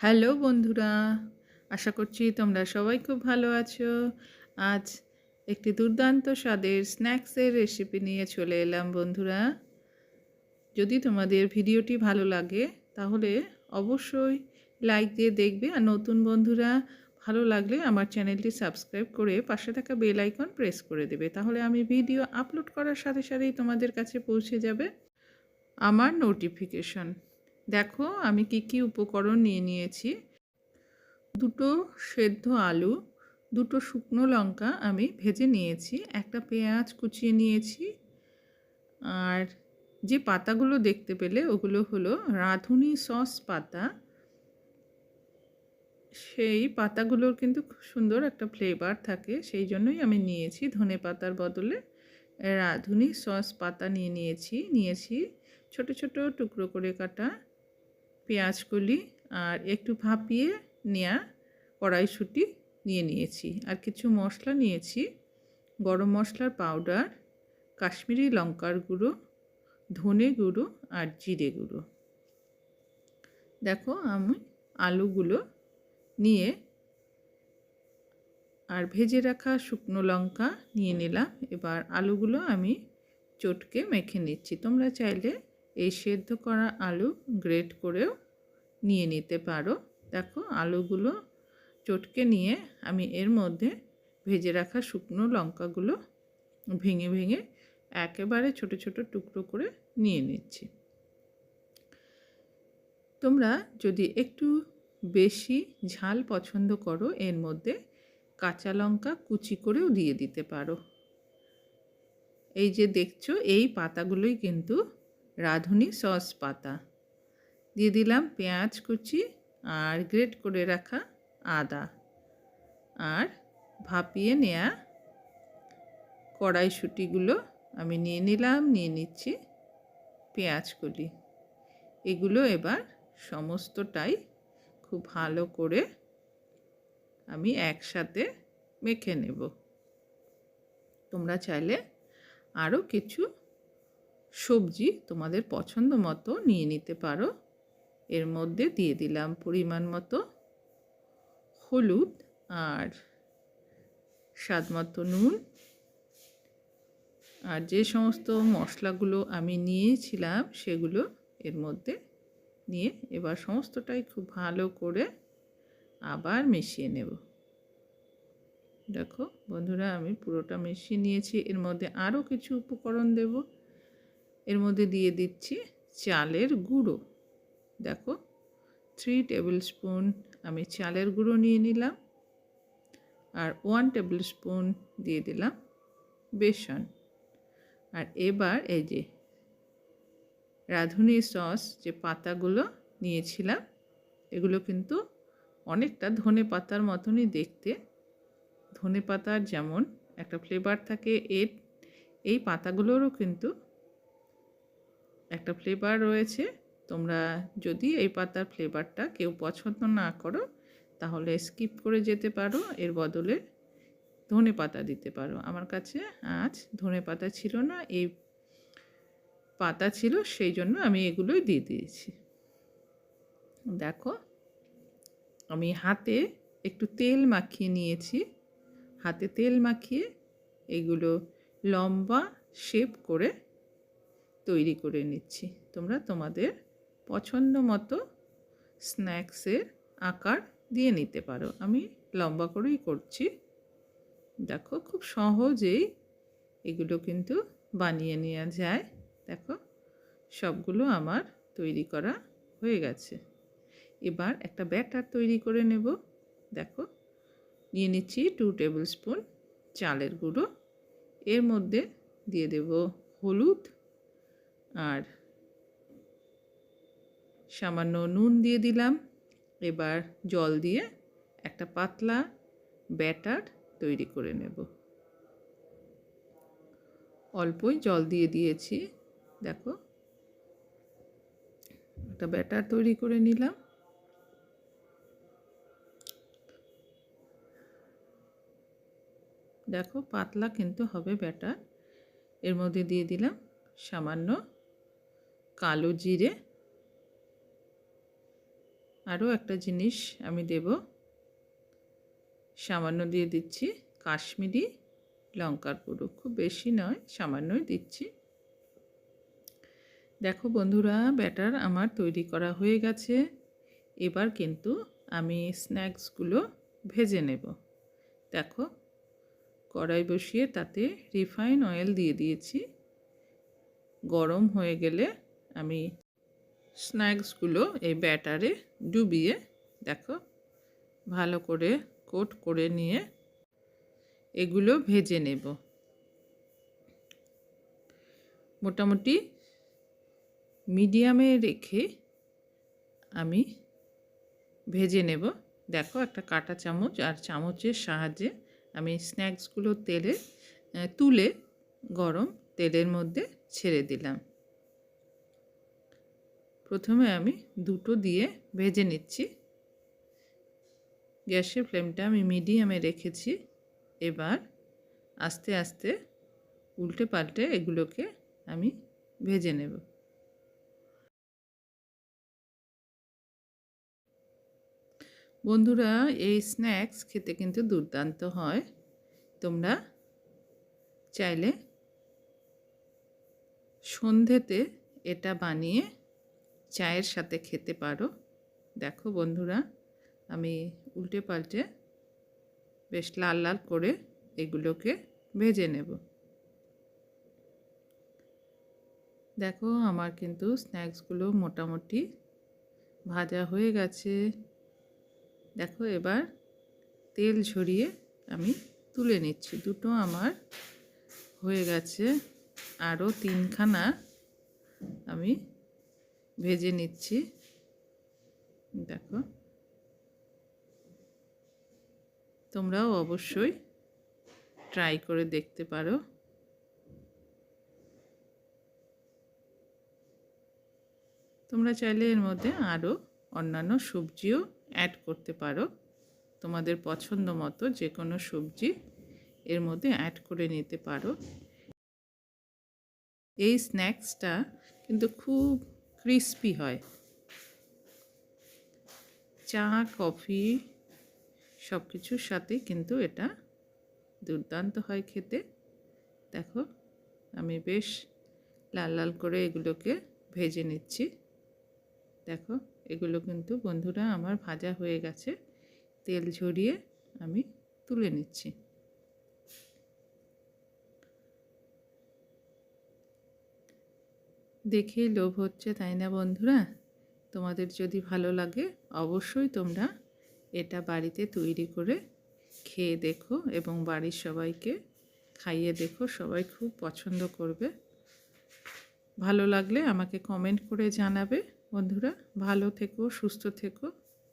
Hello বন্ধুরা, আশা করছি তোমরা সবাই খুব ভালো আছো। আজ একটি দুর্দান্ত স্বাদের স্ন্যাক্সের রেসিপি নিয়ে চলে এলাম বন্ধুরা। যদি তোমাদের ভিডিওটি ভালো লাগে, তাহলে অবশ্যই লাইক দিয়ে দেখবে। আর নতুন বন্ধুরা, ভালো লাগলে আমার চ্যানেলটি সাবস্ক্রাইব করে পাশে থাকা বেল আইকন প্রেস করে দেবে। তাহলে আমি ভিডিও আপলোড করার সাথে সাথেই তোমাদের কাছে পৌঁছে যাবে আমার নোটিফিকেশন দেখো আমি কি কি উপকরণ নিয়ে নিয়েছি। দুটো সেদ্ধ আলু, দুটো শুকনো লঙ্কা আমি ভেজে নিয়েছি, একটা পেঁয়াজ কুচিয়ে নিয়েছি। আর যে পাতাগুলো দেখতে পেলে ওগুলো হলো রাঁধুনি সস পাতা। সেই পাতাগুলোর কিন্তু খুব সুন্দর একটা ফ্লেভার থাকে, সেই জন্যই আমি নিয়েছি ধনে পাতার বদলে রাঁধুনি সস পাতা নিয়ে নিয়েছি নিয়েছি ছোট ছোট টুকরো করে কাটা। পেঁয়াজকলি আর একটু ভাপিয়ে নেওয়া কড়াইশুঁটি নিয়ে নিয়েছি। আর কিছু মশলা নিয়েছি। গরম মশলার পাউডার কাশ্মীরি লঙ্কার গুঁড়ো, ধনে গুঁড়ো আর জিরে গুঁড়ো। দেখো আমি আলুগুলো নিয়ে আর ভেজে রাখা শুকনো লঙ্কা নিয়ে নিলাম। এবার আলুগুলো আমি চটকে মেখে নিচ্ছি। তোমরা চাইলে এই সেদ্ধ করা আলু গ্রেট করেও নিয়ে নিতে পারো। দেখো আলুগুলো চটকে নিয়ে আমি এর মধ্যে ভেজে রাখা শুকনো লঙ্কাগুলো ভেঙে ভেঙে একেবারে ছোট ছোট টুকরো করে নিয়ে নিচ্ছি। তোমরা যদি একটু বেশি ঝাল পছন্দ করো, এর মধ্যে কাঁচা লঙ্কা কুচি করেও দিয়ে দিতে পারো। এই যে দেখছ, এই পাতাগুলোই কিন্তু রাঁধুনি সস পাতা। দিয়ে দিলাম পেঁয়াজ কুচি আর গ্রেট করে রাখা আদা। আর ভাপিয়ে নেয়া কড়াইশুটিগুলো আমি নিয়ে নিলাম, নিয়ে নিচ্ছি পেঁয়াজগুলি এগুলো এবার সমস্তটাই খুব ভালো করে আমি একসাথে মেখে নেব। তোমরা চাইলে আরও কিছু সবজি তোমাদের পছন্দ মতো নিয়ে নিতে পারো। এর মধ্যে দিয়ে দিলাম পরিমাণ মতো হলুদ আর স্বাদ মতো নুন। আর যে সমস্ত মশলাগুলো আমি নিয়েছিলাম সেগুলো এর মধ্যে নিয়ে এবার সমস্তটাই খুব ভালো করে আবার মিশিয়ে নেব। দেখো বন্ধুরা আমি পুরোটা মিশিয়ে নিয়েছি। এর মধ্যে আরও কিছু উপকরণ দেব। এর মধ্যে দিয়ে দিচ্ছি চালের গুঁড়ো। দেখো থ্রি টেবিল স্পুন আমি চালের গুঁড়ো নিয়ে নিলাম আর ওয়ান টেবিল স্পুন দিয়ে দিলাম বেসন। আর এবার এই যে রাঁধুনি সস যে পাতাগুলো নিয়েছিলাম, এগুলো কিন্তু অনেকটা ধনে পাতার মতনই দেখতে। ধনে পাতার যেমন একটা ফ্লেভার থাকে, এর এই পাতাগুলোরও কিন্তু একটা ফ্লেভার রয়েছে, তোমরা যদি এই পাতার ফ্লেভারটা কেউ পছন্দ না করো, তাহলে স্কিপ করে যেতে পারো, এর বদলে ধনে পাতা দিতে পারো। আমার কাছে আজ ধনে পাতা ছিল না, এই পাতা ছিল, সেই জন্য আমি এগুলোই দিয়ে দিয়েছি। দেখো, আমি হাতে একটু তেল মাখিয়ে নিয়েছি। হাতে তেল মাখিয়ে এগুলো লম্বা শেপ করে তৈরি করে নিচ্ছি। তোমরা তোমাদের পছন্দ মতো স্ন্যাক্সের আকার দিয়ে নিতে পারো। আমি লম্বা করেই করছি। দেখো খুব সহজেই এগুলো কিন্তু বানিয়ে নেওয়া যায়। দেখো, সবগুলো আমার তৈরি করা হয়ে গেছে। এবার একটা ব্যাটার তৈরি করে নেব। দেখো, নিয়ে নিচ্ছি টু টেবিল স্পুন চালের গুঁড়ো। এর মধ্যে দিয়ে দেব হলুদ আর সামান্য নুন দিয়ে দিলাম। এবার জল দিয়ে একটা পাতলা ব্যাটার তৈরি করে নেব। অল্পই জল দিয়ে দিয়েছি। দেখো, একটা ব্যাটার তৈরি করে নিলাম। দেখো, পাতলা কিন্তু হবে ব্যাটার। এর মধ্যে দিয়ে দিলাম সামান্য কালো জিরে। আরও একটা জিনিস আমি দেব। সামান্য দিয়ে দিচ্ছি কাশ্মীরি লঙ্কার গুঁড়ো। খুব বেশি নয়, সামান্যই দিচ্ছি। দেখো বন্ধুরা, ব্যাটার আমার তৈরি করা হয়ে গেছে। এবার কিন্তু আমি স্ন্যাক্সগুলো ভেজে নেব। দেখো, কড়াই বসিয়ে তাতে রিফাইন অয়েল দিয়ে দিয়েছি। গরম হয়ে গেলে আমি স্ন্যাক্সগুলো এই ব্যাটারে ডুবিয়ে, দেখো, ভালো করে কোট করে নিয়ে এগুলো ভেজে নেব। মোটামুটি মিডিয়ামে রেখে আমি ভেজে নেব। দেখো, একটা কাটা চামচ আর চামচের সাহায্যে আমি স্ন্যাক্সগুলো তেলে তুলে গরম তেলের মধ্যে ছেড়ে দিলাম। প্রথমে আমি দুটো দিয়ে ভেজে নিচ্ছি। গ্যাসের ফ্লেমটা আমি মিডিয়ামে রেখেছি। এবার আস্তে আস্তে উল্টে পাল্টে এগুলোকে আমি ভেজে নেব। বন্ধুরা, এই স্ন্যাক্স খেতে কিন্তু দুর্দান্ত হয়। তোমরা চাইলে সন্ধেতে এটা বানিয়ে চায়ের সাথে খেতে পারো। দেখো বন্ধুরা, আমি উল্টে পাল্টে বেশ লাল লাল করে এগুলোকে ভেজে নেব। দেখো আমার কিন্তু স্ন্যাক্সগুলো মোটামুটি ভাজা হয়ে গেছে। দেখো এবার তেল ঝরিয়ে আমি তুলে নিচ্ছি। দুটো আমার হয়ে গেছে। আরও তিনখানা আমি ভেজে নিচ্ছি। দেখো। তোমরাও অবশ্যই ট্রাই করে দেখতে পারো। তোমরা চাইলে এর মধ্যে আরও অন্যান্য সবজিও অ্যাড করতে পারো। তোমাদের পছন্দ মতো যে কোনো সবজি এর মধ্যে অ্যাড করে নিতে পারো। এই স্ন্যাক্সটা কিন্তু খুব ক্রিস্পি হয়। চা, কফি সব কিছুর সাথে কিন্তু এটা দুর্দান্ত হয় খেতে। দেখো, আমি বেশ লাল লাল করে এগুলোকে ভেজে নিচ্ছি। দেখো, এগুলো কিন্তু বন্ধুরা আমার ভাজা হয়ে গেছে। তেল ঝরিয়ে আমি তুলে নিচ্ছি। দেখেই লোভ হচ্ছে, তাই না বন্ধুরা? তোমাদের যদি ভালো লাগে, অবশ্যই তোমরা এটা বাড়িতে তৈরি করে খেয়ে দেখো এবং বাড়ির সবাইকে খাইয়ে দেখো, সবাই খুব পছন্দ করবে। ভালো লাগলে আমাকে কমেন্ট করে জানাবে। বন্ধুরা, ভালো থেকো, সুস্থ থেকো।